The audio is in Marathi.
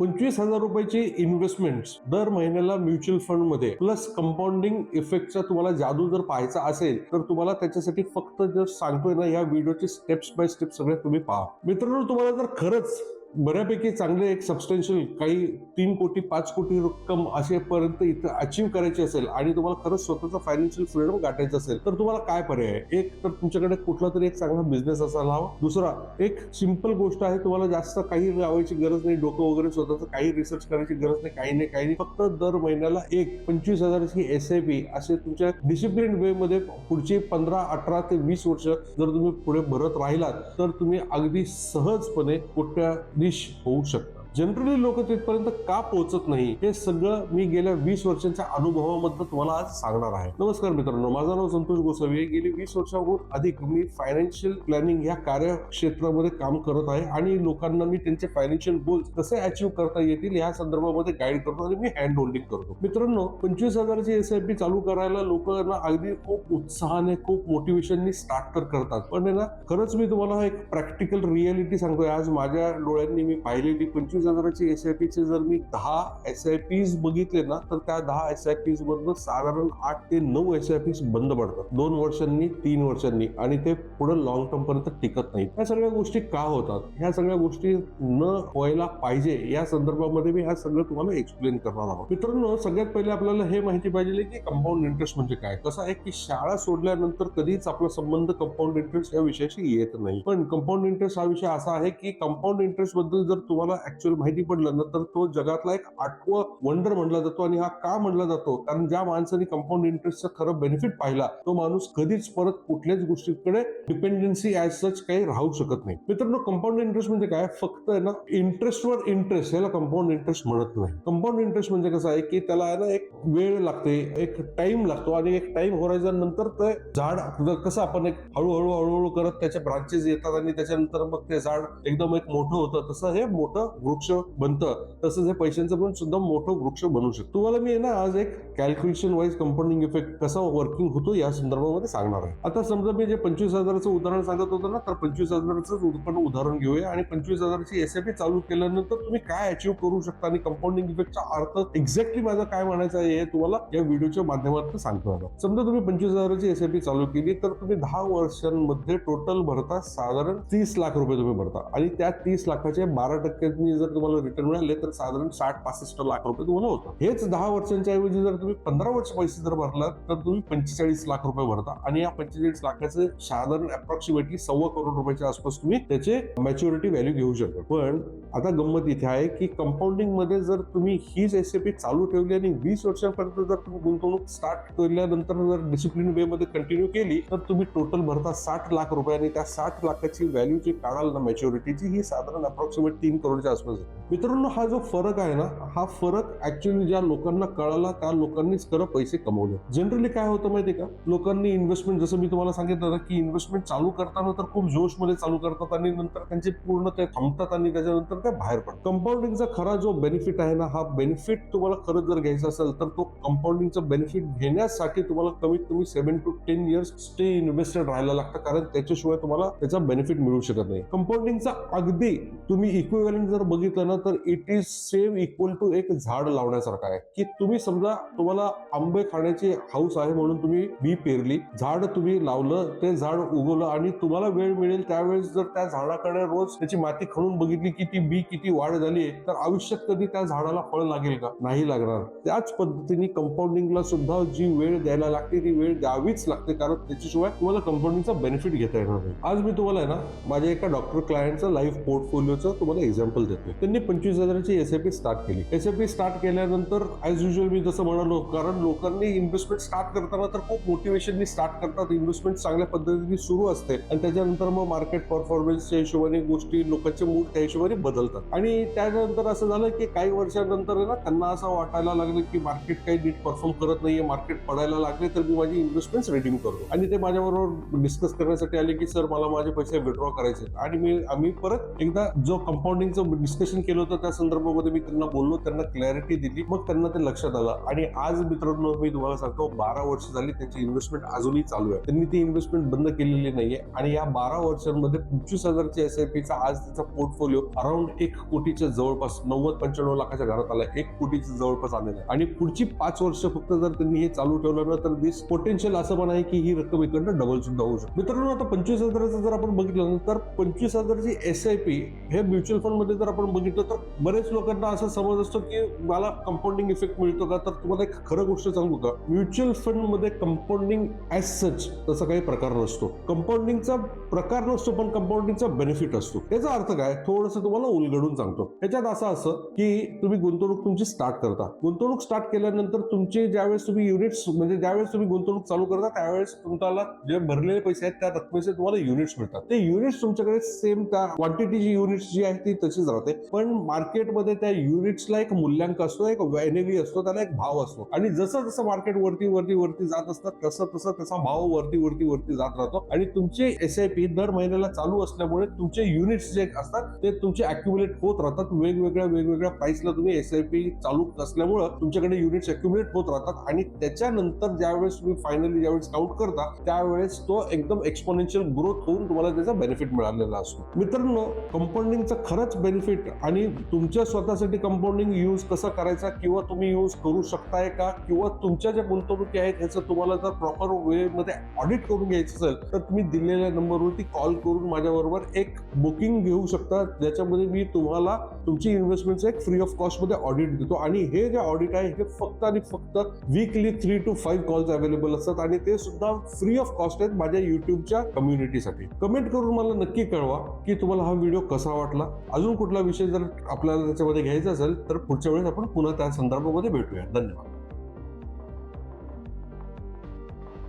पंचवीस हजार रुपयाची इन्व्हेस्टमेंट दर महिन्याला म्युच्युअल फंडमध्ये प्लस कंपाऊंडिंग इफेक्टचा तुम्हाला जादू जर पाहायचा असेल तर तुम्हाला त्याच्यासाठी फक्त जर सांगतोय ना या व्हिडिओचे स्टेप्स बाय स्टेप सगळे तुम्ही पहा. मित्रांनो तुम्हाला जर खरंच बऱ्यापैकी चांगले एक सबस्टेन्शियल काही तीन कोटी पाच कोटी रक्कम असेपर्यंत इथं अचीव्ह करायची असेल आणि तुम्हाला खरंच स्वतःचा फायनान्शियल फ्रीडम गाठायचं असेल तर तुम्हाला काय पर्याय आहे? एक तर तुमच्याकडे कुठला तरी एक चांगला बिझनेस असायला हवा. दुसरा एक सिंपल गोष्ट आहे तुम्हाला जास्त काही लावायची गरज नाही डोकं वगैरे स्वतःचं काही रिसर्च करायची गरज नाही काही नाही काही नाही. फक्त दर महिन्याला एक पंचवीस हजाराची एस आय पी असे तुमच्या डिसिप्लिन वे मध्ये पुढची पंधरा अठरा ते वीस वर्ष जर तुम्ही पुढे भरत राहिलात तर तुम्ही अगदी सहजपणे कुठल्या डिश होऊ शकतं. जनरली लोक तिथपर्यंत का पोहोचत नाही हे सगळं मी गेल्या वीस वर्षांच्या अनुभवामधनं तुम्हाला आज सांगणार आहे. नमस्कार मित्रांनो माझं नाव संतोष गोसावी गेली वीस वर्षाहून अधिक मी फायनान्शियल प्लॅनिंग या कार्यक्षेत्रामध्ये काम करत आहे आणि लोकांना मी त्यांचे फायनान्शियल गोल्स कसे अचीव्ह करता येतील या संदर्भामध्ये गाईड करतो आणि मी हँड होल्डिंग करतो. मित्रांनो पंचवीस हजाराची एस आय पी चालू करायला लोकांना अगदी खूप उत्साहाने खूप मोटिवेशननी स्टार्ट तर करतात. पण आहे ना खरंच मी तुम्हाला एक प्रॅक्टिकल रियालिटी सांगतोय. आज माझ्या डोळ्यांनी मी पाहिलेली पंचवीस हजाराची एस आय पीचे जर मी दहा एस आय पीज बघितले ना तर त्या दहा एस आय पीज मधनं साधारण आठ ते नऊ एस आय पीज बंद पडतात. दोन वर्षांनी तीन वर्षांनी आणि ते पुढे लॉंग टर्म पर्यंत टिकत नाही या सगळ्या गोष्टी का होतात? ह्या सगळ्या गोष्टी न व्हायला पाहिजे या संदर्भामध्ये मी ह्या सगळं तुम्हाला एक्सप्लेन करणार आहोत. मित्रांनो सगळ्यात पहिले आपल्याला हे माहिती पाहिजे की कंपाऊंड इंटरेस्ट म्हणजे काय? कसं आहे की शाळा सोडल्यानंतर कधीच आपला संबंध कंपाऊंड इंटरेस्ट या विषयाशी येत नाही. पण कंपाऊंड इंटरेस्ट हा विषय असा आहे की कंपाऊंड इंटरेस्टबद्दल जर तुम्हाला ऍक्च्युअल माहिती पडलं ना तर तो जगातला एक आठवं वंडर म्हणला जातो आणि हा का म्हणला जातो? कारण ज्या माणसाने कंपाऊंड इंटरेस्टचा खरं बेनिफिट पाहिला तो माणूस कधीच परत कुठल्याच गोष्टीकडे डिपेंडन्सी ऍज सच काही राहू शकत नाही. मित्रांनो कंपाऊंड इंटरेस्ट म्हणजे काय? फक्त आहे ना इंटरेस्टवर इंटरेस्ट याला कंपाऊंड इंटरेस्ट म्हणत नाही. कंपाऊंड इंटरेस्ट म्हणजे कसं आहे की त्याला आहे ना एक वेळ लागते एक टाइम लागतो आणि एक टाइम होरायझन नंतर ते झाड कसं आपण एक हळूहळू हळूहळू करत त्याचे ब्रांचेस येतात आणि त्याच्यानंतर मग ते झाड एकदम एक मोठं होतं तसं हे मोठं वृक्ष वृक्ष बनतं तसंच हे पैशांचं पण सुद्धा मोठं वृक्ष बनू शकतो. तुम्हाला मी आहे ना आज एक कॅल्क्युलेशन वाईज कंपाऊंडिंग इफेक्ट कसा वर्किंग होतो या संदर्भामध्ये सांगणार आहे. आता समजा मी जे पंचवीस हजाराचं उदाहरण सांगत होतो ना तर पंचवीस हजाराचं उत्पन्न उदाहरण घेऊया आणि पंचवीस हजाराची एस चालू केल्यानंतर तुम्ही काय अचीव्ह करू शकता आणि कंपाऊंडिंग इफेक्टचा अर्थ एक्झॅक्टली माझं काय म्हणायचं आहे हे तुम्हाला या व्हिडिओच्या माध्यमातून सांगतो समजा तुम्ही पंचवीस हजाराची एस चालू केली तर तुम्ही दहा वर्षांमध्ये टोटल भरता साधारण तीस लाख रुपये तुम्ही भरता आणि त्या तीस लाखाचे बारा टक्क्यांनी जर तुम्हाला रिटर्न मिळाले तर साधारण साठ पासष्ट लाख रुपये तुम्हाला होतात हेच दहा वर्षांच्या ऐवजी जर तुम्ही पंधरा वर्ष पैसे जर भरलात तर तुम्ही पंचेचाळीस लाख रुपये भरता. आणि या पंचेचाळीस लाखाचे साधारण अप्रॉक्सिमेटली सव्वा करोड रुपयाच्या आसपास तुम्ही त्याचे मॅच्युरिटी व्हॅल्यू घेऊ शकता. पण आता गंमत इथे आहे की कंपाऊंडिंगमध्ये जर तुम्ही हीच एसएपी चालू ठेवली आणि वीस वर्षांपर्यंत जर तुम्ही गुंतवणूक स्टार्ट केल्यानंतर जर डिसिप्लिन वे मध्ये कंटिन्यू केली तर तुम्ही टोटल भरता साठ लाख रुपये आणि त्या साठ लाखाची व्हॅल्यू जी काढाल ना मॅच्युरिटीची ही साधारण अप्रॉक्सिमेट तीन करोडच्या आसपास आहे मित्रांनो हा जो फरक आहे ना हा फरक ऍक्च्युअली ज्या लोकांना कळाला त्या लोकांनीच खरं पैसे कमवले. जनरली काय होतं माहितीये का? लोकांनी इन्व्हेस्टमेंट जसं मी तुम्हाला सांगितलं ना की इन्व्हेस्टमेंट चालू करताना तर खूप जोशमध्ये चालू करतात आणि नंतर त्यांचे पूर्ण ते थांबतात आणि त्याच्यानंतर ते बाहेर पडतात. कंपाऊंडिंगचा खरा जो बेनिफिट आहे ना हा बेनिफिट तुम्हाला खरंच जर घ्यायचा असेल तर तो कंपाऊंडिंगचा बेनिफिट घेण्यासाठी तुम्हाला कमीत कमी seven to ten years stay invested राहायला लागतं कारण त्याच्याशिवाय तुम्हाला त्याचा बेनिफिट मिळू शकत नाही. कंपाऊंडिंगचा अगदी तुम्ही इक्विव्हॅलंट जर बघितलं ना तर it is same equal to एक झाड लावण्यासारखं आहे. की तुम्ही समजा तुम्हाला आंबे खाण्याची हाऊस आहे म्हणून तुम्ही बी पेरली झाड तुम्ही लावलं ते झाड उगवलं आणि तुम्हाला वेळ मिळेल त्यावेळेस जर त्या झाडाकडे रोज त्याची माती खणून बघितली की ती बी किती वाढ झाली तर आयुष्यात कधी त्या झाडाला फळ लागेल का? नाही लागणार. त्याच पद्धतीने कंपाऊंडिंगला सुद्धा जी वेळ द्यायला लागते ती वेळ द्यावीच लागते कारण त्याच्याशिवाय तुम्हाला कंपाऊंडिंगचा बेनिफिट घेता येणार नाही. आज मी तुम्हाला आहे ना माझ्या एका डॉक्टर क्लायंटचं लाईफ पोर्टफोलिओचं तुम्हाला एक्झाम्पल देतो त्यांनी पंचवीस हजाराची पी स्टार्ट केली. एसआयपी स्टार्ट केल्यानंतर ॲज युजल मी जसं म्हणालो कारण लोकांनी इन्व्हेस्टमेंट स्टार्ट करताना तर खूप मोटिवेशननी स्टार्ट करतात. इन्व्हेस्टमेंट चांगल्या पद्धतीने सुरू असते. आणि त्याच्यानंतर मग मार्केट परफॉर्मन्सच्या हिशोबाने गोष्टी लोकांचे मूड त्या हिशोबाने बदलतात. आणि त्यानंतर असं झालं की काही वर्षानंतर ना त्यांना असं वाटायला लागलं की मार्केट काही नीट परफॉर्म करत नाहीये मार्केट पडायला लागले तर मी माझी इन्व्हेस्टमेंट रिडीम करतो. आणि ते माझ्याबरोबर डिस्कस करण्यासाठी आले की सर मला माझे पैसे विड्रॉ करायचे आणि मी आम्ही परत एकदा जो कंपाऊंडिंगचं डिस्कशन केलं होतं त्या संदर्भामध्ये मी त्यांना बोललो त्यांना क्लॅरिटी दिली मग त्यांना ते लक्षात आलं. आणि आज मित्रांनो मी तुम्हाला सांगतो बारा वर्ष झाली त्यांची इन्व्हेस्टमेंट अजूनही चालू आहे. त्यांनी ती इन्व्हेस्टमेंट बंद केलेली नाहीये. आणि या बारा वर्षांमध्ये पंचवीस हजारच्या एस आय पीचा आज त्याचा पोर्टफोलिओ अराउंड एक कोटीच्या जवळपास नव्वद पंच्याण्णव लाखाच्या घरात आला एक कोटीच्या जवळपास आलेला आहे. आणि पुढची पाच वर्ष फक्त जर त्यांनी हे चालू ठेवलं ना तर दिस पोटेन्शियल असं पण आहे की ही रक्कम इकडनं डबल सुद्धा होऊ शकते. मित्रांनो आता पंचवीस हजाराचं जर आपण बघितलं तर पंचवीस हजारची एस आय पी हे म्युच्युअल फंडमध्ये जर आपण बघितलं तर बरेच लोकांना असं समज असतो की मला कंपाऊंडिंग इफेक्ट मिळतो का? तर तुम्हाला एक खरं गोष्ट सांगू का? म्युच्युअल फंडमध्ये कंपाऊंडिंग ऍज सच तसा काही प्रकार नसतो. कंपाऊंडिंगचा प्रकार नसतो पण कंपाऊंडिंगचा बेनिफिट असतो. याचा अर्थ काय? थोडंसं तुम्हाला उलगडून सांगतो. याच्यात असं असं की तुम्ही गुंतवणूक तुमची स्टार्ट करता. गुंतवणूक स्टार्ट केल्यानंतर तुमचे ज्यावेळेस तुम्ही युनिट्स म्हणजे ज्यावेळेस तुम्ही गुंतवणूक चालू करता त्यावेळेस तुम्हाला जे भरलेले पैसे आहेत त्या रकमेचे तुम्हाला युनिट्स मिळतात. ते युनिट्स तुमच्याकडे सेम त्या क्वांटिटी जी युनिट्स जी आहे ती तशीच राहते. पण मार्केटमध्ये त्या युनिट्सला एक मूल्यांक असतो एक एनएव्ही असतो त्याला एक भाव असतो. आणि जसं जसं मार्केट वरती वरती वरती जात असतात तसं तसं त्याचा भाव वरती वरती वरती जात राहतो. आणि तुमचे एस आय पी दर महिन्याला चालू असल्यामुळे तुमचे युनिट्स जे असतात ते तुमचे अक्युमुलेट होत राहतात. वेगवेगळ्या वेगवेगळ्या प्राइसला तुम्ही एस आय पी चालू असल्यामुळं तुमच्याकडे युनिट्स अक्युमुलेट होत राहतात. आणि त्याच्यानंतर ज्यावेळेस तुम्ही फायनली ज्यावेळेस काउंट करता त्यावेळेस तो एकदम एक्सपोनेन्शियल ग्रोथ होऊन तुम्हाला त्याचा बेनिफिट मिळालेला असतो. मित्रांनो कंपाऊंडिंगचा खरंच बेनिफिट आणि तुमच्या स्वतःसाठी कंपाऊंडिंग यूज कसा करायचा किंवा तुम्ही यूज करू शकताय का? किंवा तुमच्या ज्या गुंतवणुकी आहेत ह्याचं तुम्हाला जर प्रॉपर वेमध्ये ऑडिट करून घ्यायचं असेल तर तुम्ही दिलेल्या नंबरवरती कॉल करून माझ्याबरोबर एक बुकिंग घेऊ शकता. ज्याच्यामध्ये मी तुम्हाला तुमची इन्व्हेस्टमेंटचं एक फ्री ऑफ कॉस्टमध्ये ऑडिट देतो. आणि हे जे ऑडिट आहे हे फक्त आणि फक्त weekly three to five calls available असतात. आणि ते सुद्धा फ्री ऑफ कॉस्ट आहेत माझ्या युट्यूबच्या कम्युनिटीसाठी कमेंट करून मला नक्की कळवा की तुम्हाला हा व्हिडिओ कसा वाटला. अजून कुठला विषय जर आपल्याला त्याच्यामध्ये घ्यायचं असेल तर पुढच्या वेळेस आपण पुन्हा त्या संदर्भामध्ये भेटूया. धन्यवाद.